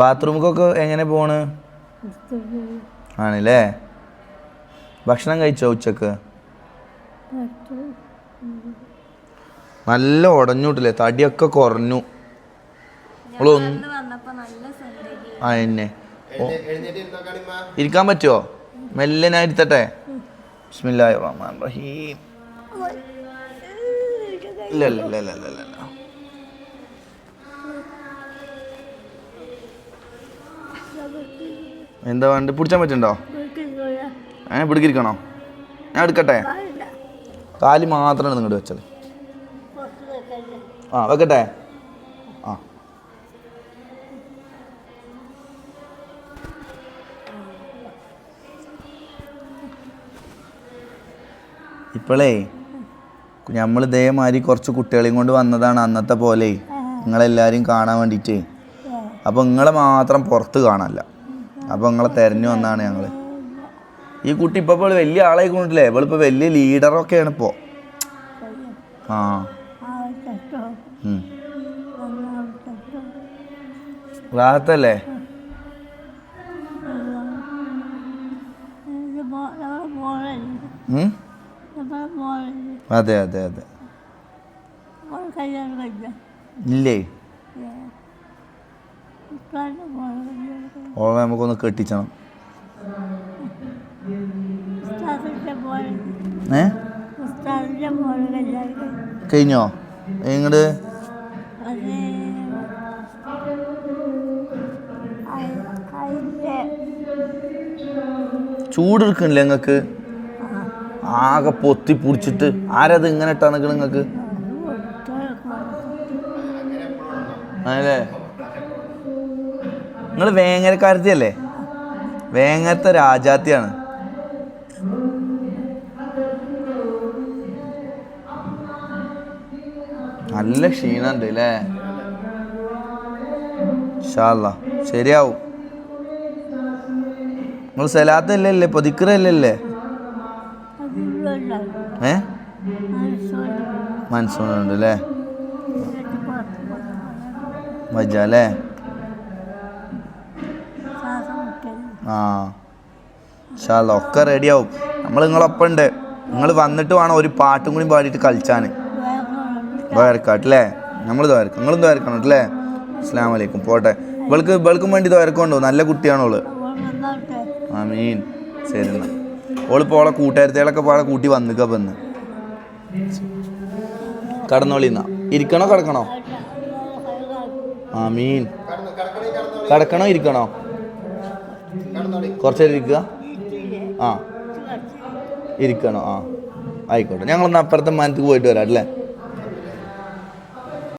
ബാത്റൂമൊക്കെ എങ്ങനെ പോണ്? ആണല്ലേ? ഭക്ഷണം കഴിച്ചോ ഉച്ചയ്ക്ക്? നല്ല ഉടഞ്ഞൂട്ടില്ലേ തടിയൊക്കെ കുറഞ്ഞു. ആ എന്നെ. ഇരിക്കാൻ പറ്റുമോ മെല്ലനായിരുത്തട്ടെ ബിസ്മില്ലാഹിർ റഹ്മാൻ റഹീം. എന്താ വേണ്ട? പിടിച്ചാൻ പറ്റുണ്ടോ ഏ പിടിക്കിരിക്കണോ? ഞാൻ എടുക്കട്ടെ? കാലി മാത്രമാണ് നിങ്ങോട്ട് വെച്ചത്. ആ വെക്കട്ടെ? ആ. ഇപ്പോഴേ നമ്മൾ ഇതേമാതിരി കുറച്ച് കുട്ടികളെയും കൊണ്ട് വന്നതാണ് അന്നത്തെ പോലെ. നിങ്ങളെല്ലാവരും കാണാൻ വേണ്ടിയിട്ട്. അപ്പോൾ നിങ്ങളെ മാത്രം പുറത്ത് കാണാനല്ല. അപ്പോൾ നിങ്ങളെ തിരഞ്ഞു വന്നാണ് ഞങ്ങൾ ഈ കുട്ടി ഇപ്പോൾ ഇപ്പോൾ വലിയ ആളായി കൊണ്ടില്ലേ ഇവളിപ്പോൾ വലിയ ലീഡറൊക്കെയാണ് ഇപ്പോൾ ആ. റാത്തല്ലേ ഉം? അതെ അതെ അതെ ഇല്ലേ? ഓളെ നമുക്കൊന്ന് കെട്ടിച്ചണം. ഏ? കഴിഞ്ഞോ? ഇങ്ങോട്ട് ചൂടെടുക്കണില്ലേ നിങ്ങൾക്ക് ആകെ പൊത്തി പിടിച്ചിട്ട് ആരത് ഇങ്ങനെ ഇട്ടാ നിൽക്കണം നിങ്ങൾക്ക് അല്ലേ നിങ്ങൾ വേങ്ങരക്കാരത്തിയല്ലേ? വേങ്ങരത്തെ രാജാത്തിയാണ്. നല്ല ക്ഷീണുണ്ട് അല്ലേ ഷാല്ല ശരിയാവും. നിങ്ങൾ സലാത്തല്ലേ പൊതിക്കറല്ലേ ഏ? അല്ലേ? മജ അല്ലേ ആ. ചാല ഒക്കെ റെഡിയാവും. നമ്മൾ നിങ്ങളൊപ്പം ഉണ്ട് നിങ്ങൾ വന്നിട്ട് വേണം ഒരു പാട്ടും കൂടി പാടിയിട്ട് കളിച്ചാൻ ദ്വയർക്കാട്ടല്ലേ നമ്മൾ ദ്വയർക്കും നിങ്ങളും ദ്വയർക്കണം അല്ലേ? അസ്സാം വലൈക്കും പോട്ടെ. ഇവൾക്ക് ഇവൾക്കും വേണ്ടി ദ്വയർക്കുണ്ടോ നല്ല കുട്ടിയാണോ വന്നോട്ടെ. ആ മീൻ ശരി എന്നാ. ഓളിപ്പോൾ ഓളെ കൂട്ടുകാരത്തികളൊക്കെ പാടെ കൂട്ടി വന്നിക്ക കടന്നോളിന്ന കടന്നോളി എന്നാ ഇരിക്കണോ കിടക്കണോ? ആ മീൻ കിടക്കണോ ഇരിക്കണോ? കുറച്ചേരം ഇരിക്കുക. ആ. ഇരിക്കണോ? ആ. ആയിക്കോട്ടെ. ഞങ്ങളൊന്ന് അപ്പുറത്തെ മാനത്തേക്ക് പോയിട്ട് വരാം അല്ലേ?